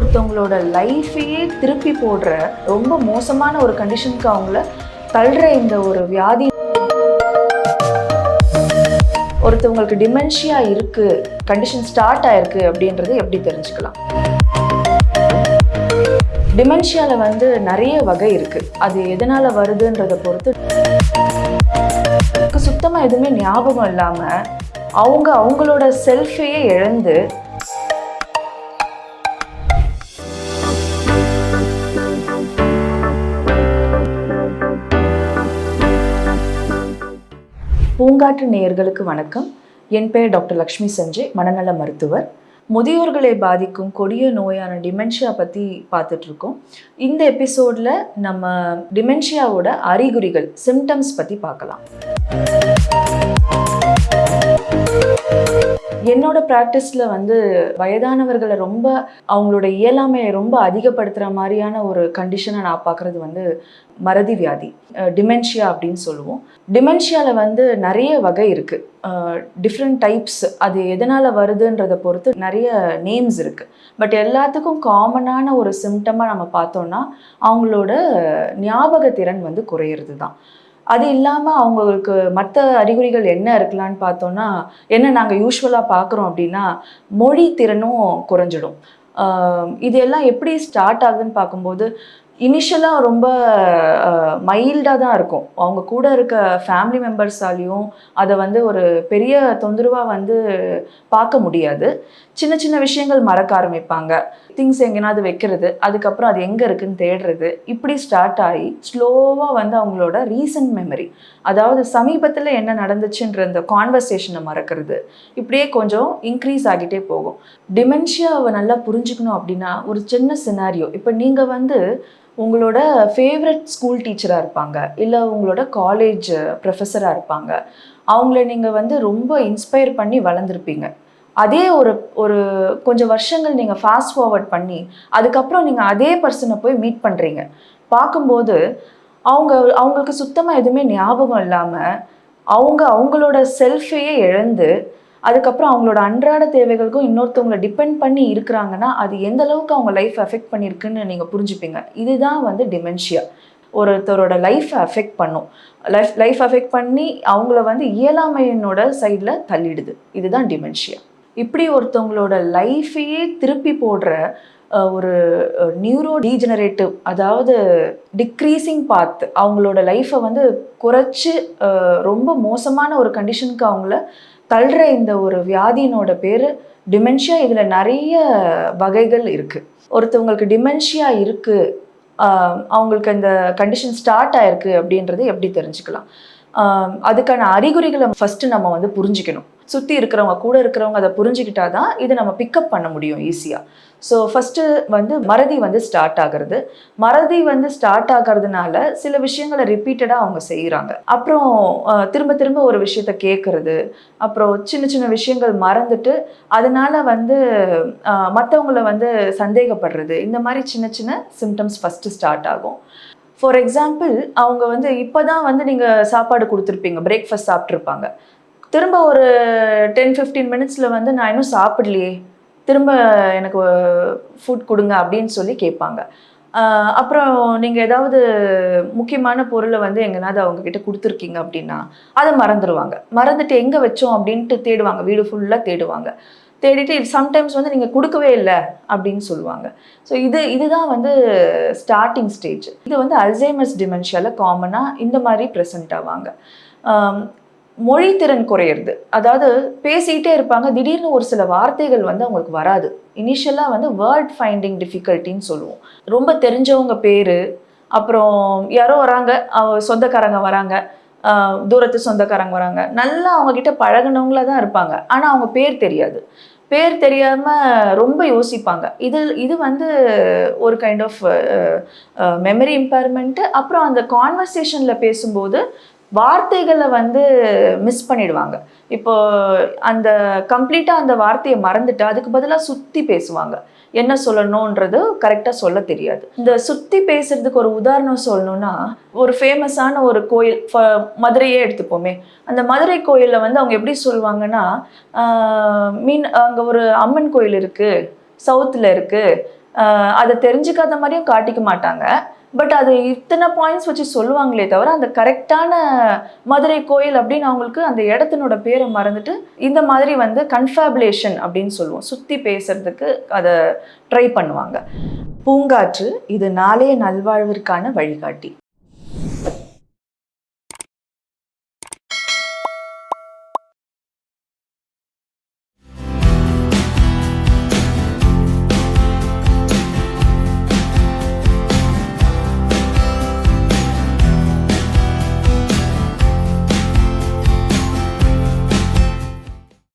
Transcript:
ஒருத்தவங்களோட லைஃபையே திருப்பி போடுற ரொம்ப மோசமான ஒரு கண்டிஷனுக்கு அவங்கள தள்ளுற இந்த ஒரு வியாதி. ஒருத்தவங்களுக்கு டிமென்ஷியா இருக்கு கண்டிஷன் ஸ்டார்ட் ஆயிருக்கு அப்படின்றது எப்படி தெரிஞ்சுக்கலாம்? டிமென்ஷியாவில் வந்து நிறைய வகை இருக்குது அது எதனால் வருதுன்றதை பொறுத்து. சுத்தமாக எதுவுமே ஞாபகம் இல்லாமல் அவங்க அவங்களோட செல்ஃபையே இழந்து பூங்காற்று நேயர்களுக்கு வணக்கம். என் பெயர் டாக்டர் லக்ஷ்மி சஞ்சய் மனநல மருத்துவர். முதியோர்களை பாதிக்கும் கொடிய நோயான டிமென்ஷியா பற்றி பார்த்துட்டு இருக்கோம் இந்த எபிசோடில் நம்ம டிமென்ஷியாவோட அறிகுறிகள் சிம்டம்ஸ் பற்றி பார்க்கலாம். என்னோட ப்ராக்டிஸில் வந்து வயதானவர்களை ரொம்ப அவங்களோட இயலாமையை ரொம்ப அதிகப்படுத்துகிற மாதிரியான ஒரு கண்டிஷனை நான் பார்க்குறது வந்து மறதி வியாதி டிமென்ஷியா அப்படின்னு சொல்லுவோம். டிமென்ஷியாவில் வந்து நிறைய வகை இருக்குது டிஃப்ரெண்ட் டைப்ஸ் அது எதனால் வருதுன்றதை பொறுத்து நிறைய நேம்ஸ் இருக்குது பட் எல்லாத்துக்கும் காமனான ஒரு சிம்டமாக நம்ம பார்த்தோம்னா அவங்களோட ஞாபக திறன் வந்து குறையிறது தான் அது இல்லாமல் அவங்களுக்கு மற்ற அறிகுறிகள் என்ன இருக்கலான்னு பார்த்தோன்னா என்ன நாங்கள் யூஸ்வலாக பார்க்குறோம் அப்படின்னா மொழி திறனும் குறைஞ்சிடும். இது எல்லாம் எப்படி ஸ்டார்ட் ஆகுதுன்னு பார்க்கும்போது இனிஷியலாக ரொம்ப மைல்டாக தான் இருக்கும். அவங்க கூட இருக்க ஃபேமிலி மெம்பர்ஸாலையும் அதை வந்து ஒரு பெரிய தொந்தரவாக வந்து பார்க்க முடியாது. சின்ன சின்ன விஷயங்கள் மறக்க ஆரம்பிப்பாங்க. திங்ஸ் எங்கேனாவது வைக்கிறது அதுக்கப்புறம் அது எங்கே இருக்குன்னு தேடுறது இப்படி ஸ்டார்ட் ஆகி ஸ்லோவாக வந்து அவங்களோட ரீசன்ட் மெமரி அதாவது சமீபத்தில் என்ன நடந்துச்சுன்ற அந்த கான்வர்சேஷனை மறக்கிறது. இப்படியே கொஞ்சம் இன்க்ரீஸ் ஆகிட்டே போகும். டிமென்ஷியாவை நல்லா புரிஞ்சுக்கணும் அப்படின்னா ஒரு சின்ன சினாரியோ இப்போ நீங்கள் வந்து உங்களோட ஃபேவரட் ஸ்கூல் டீச்சராக இருப்பாங்க இல்லை உங்களோட காலேஜ் ப்ரொஃபஸராக இருப்பாங்க அவங்கள நீங்கள் வந்து ரொம்ப இன்ஸ்பயர் பண்ணி வளர்ந்துருப்பீங்க. அதே ஒரு ஒரு கொஞ்சம் வருஷங்கள் நீங்கள் ஃபாஸ்ட் ஃபார்வர்ட் பண்ணி அதுக்கப்புறம் நீங்கள் அதே பர்சனை போய் மீட் பண்ணுறீங்க பார்க்கும்போது அவங்க அவங்களுக்கு சுத்தமாக எதுவுமே ஞாபகம் இல்லாமல் அவங்க அவங்களோட செல்ஃபையே இழந்து அதுக்கப்புறம் அவங்களோட அன்றாட தேவைகளுக்கும் இன்னொருத்தவங்களை டிபெண்ட் பண்ணி இருக்கிறாங்கன்னா அது எந்த அளவுக்கு அவங்க லைஃப் அஃபெக்ட் பண்ணியிருக்குன்னு நீங்கள் புரிஞ்சுப்பீங்க. இதுதான் வந்து டிமென்ஷியா ஒருத்தரோட லைஃப்பை அஃபெக்ட் பண்ணும். லைஃப் லைஃப் அஃபெக்ட் பண்ணி அவங்கள வந்து இயலாமையினோட சைடில் தள்ளிடுது. இதுதான் டிமென்ஷியா இப்படி ஒருத்தவங்களோட லைஃபையே திருப்பி போடுற ஒரு நியூரோ டீஜெனரேட்டிவ் அதாவது டிக்ரீஸிங் பாத் அவங்களோட லைஃப்பை வந்து குறைச்சி ரொம்ப மோசமான ஒரு கண்டிஷனுக்கு அவங்கள தள்ளுற இந்த ஒரு வியாதியினோட பேர் டிமென்ஷியா இதில் நிறைய வகைகள் இருக்குது ஒருத்தவங்களுக்கு டிமென்ஷியா இருக்குது அவங்களுக்கு அந்த கண்டிஷன் ஸ்டார்ட் ஆயிருக்கு அப்படின்றது எப்படி தெரிஞ்சுக்கலாம்? அதுக்கான அறிகுறிகளை ஃபஸ்ட்டு நம்ம வந்து புரிஞ்சுக்கணும். சுற்றி இருக்கிறவங்க கூட இருக்கிறவங்க அதை புரிஞ்சுக்கிட்டா தான் இதை நம்ம பிக்கப் பண்ண முடியும் ஈஸியாக ஸோ ஃபஸ்ட்டு வந்து மறதி வந்து ஸ்டார்ட் ஆகிறது. மறதி வந்து ஸ்டார்ட் ஆகிறதுனால சில விஷயங்களை ரிப்பீட்டடாக அவங்க செய்கிறாங்க அப்புறம் திரும்ப திரும்ப ஒரு விஷயத்த கேட்குறது அப்புறம் சின்ன சின்ன விஷயங்கள் மறந்துட்டு அதனால் வந்து மற்றவங்கள வந்து சந்தேகப்படுறது. இந்த மாதிரி சின்ன சின்ன சிம்டம்ஸ் ஃபஸ்ட்டு ஸ்டார்ட் ஆகும். ஃபார் எக்ஸாம்பிள் அவங்க வந்து இப்போ தான் வந்து நீங்கள் சாப்பாடு கொடுத்துருப்பீங்க. பிரேக்ஃபாஸ்ட் சாப்பிட்ருப்பாங்க திரும்ப ஒரு டென் ஃபிஃப்டீன் மினிட்ஸில் வந்து நான் இன்னும் சாப்பிடலையே. திரும்ப எனக்கு ஃபுட் கொடுங்க அப்படின்னு சொல்லி கேட்பாங்க. அப்புறம் நீங்கள் ஏதாவது முக்கியமான பொருளை வந்து எங்கேனாவது அவங்கக்கிட்ட கொடுத்துருக்கீங்க அப்படின்னா அதை மறந்துடுவாங்க மறந்துட்டு எங்கே வச்சோம் அப்படின்ட்டு தேடுவாங்க. வீடு ஃபுல்லாக தேடுவாங்க. தேடிட்டு சம்டைம்ஸ் வந்து நீங்கள் கொடுக்கவே இல்லை அப்படின்னு சொல்லுவாங்க. ஸோ இது இதுதான் வந்து ஸ்டார்டிங் ஸ்டேஜ் இது வந்து அல்சைமஸ் டிமென்ஷியாவில் காமனாக இந்த மாதிரி ப்ரெசென்ட் ஆவாங்க. மொழி திறன் குறையிறது. அதாவது பேசிக்கிட்டே இருப்பாங்க திடீர்னு ஒரு சில வார்த்தைகள் வந்து அவங்களுக்கு வராது. இனிஷியலாக வந்து வேர்ட் ஃபைண்டிங் டிஃபிகல்ட்டின்னு சொல்லுவோம். ரொம்ப தெரிஞ்சவங்க பேர் அப்புறம் யாரோ வராங்க சொந்தக்காரங்க வராங்க தூரத்து சொந்தக்காரங்க வராங்க. நல்லா அவங்க பழகினவங்கள பழகுனவங்களா தான் இருப்பாங்க. ஆனால் அவங்க பேர் தெரியாது. பேர் தெரியாமல் ரொம்ப யோசிப்பாங்க. இது இது வந்து ஒரு கைண்ட் ஆஃப் மெமரி இம்பேர்மெண்ட்டு அப்புறம் அந்த கான்வர்சேஷனில் பேசும்போது வார்த்தைகளை வந்து மிஸ் பண்ணிடுவாங்க. இப்போ அந்த கம்ப்ளீட்டாக அந்த வார்த்தையை மறந்துட்டு அதுக்கு பதிலாக சுற்றி பேசுவாங்க. என்ன சொல்லணுன்றது கரெக்டாக சொல்ல தெரியாது. இந்த சுற்றி பேசுறதுக்கு ஒரு உதாரணம் சொல்லணும்னா ஒரு ஃபேமஸான ஒரு கோயில் ஃப- மதுரையே எடுத்துப்போமே. அந்த மதுரை கோயிலில் வந்து அவங்க எப்படி சொல்லுவாங்கன்னா மீன் அங்கே ஒரு அம்மன் கோயில் இருக்குது சவுத்தில் இருக்குது அதை தெரிஞ்சுக்காத மாதிரியும் காட்டிக்க மாட்டாங்க. பட் அது இத்தனை பாயிண்ட்ஸ் வச்சு சொல்லுவாங்களே தவிர அந்த கரெக்டான மதுரை கோயில் அப்படின்னு அவங்களுக்கு அந்த இடத்தினோட பேரை மறந்துட்டு இந்த மாதிரி வந்து கன்ஃபாபுலேஷன் அப்படின்னு சொல்லுவோம். சுற்றி பேசுறதுக்கு அதை ட்ரை பண்ணுவாங்க. பூங்காற்று இது நாளைய நல்வாழ்விற்கான வழிகாட்டி.